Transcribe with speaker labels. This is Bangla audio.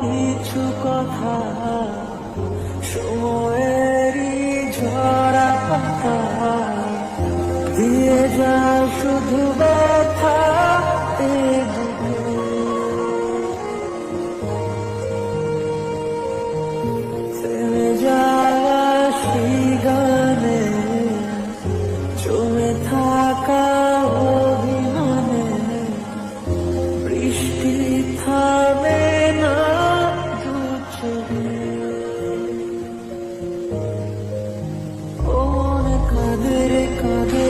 Speaker 1: কিছু কথা সময়েরই ঝরা পাতা। দিয়ে যা শুধু ব্যথা যাওয়া সেই গানে জমে থাকা 我的。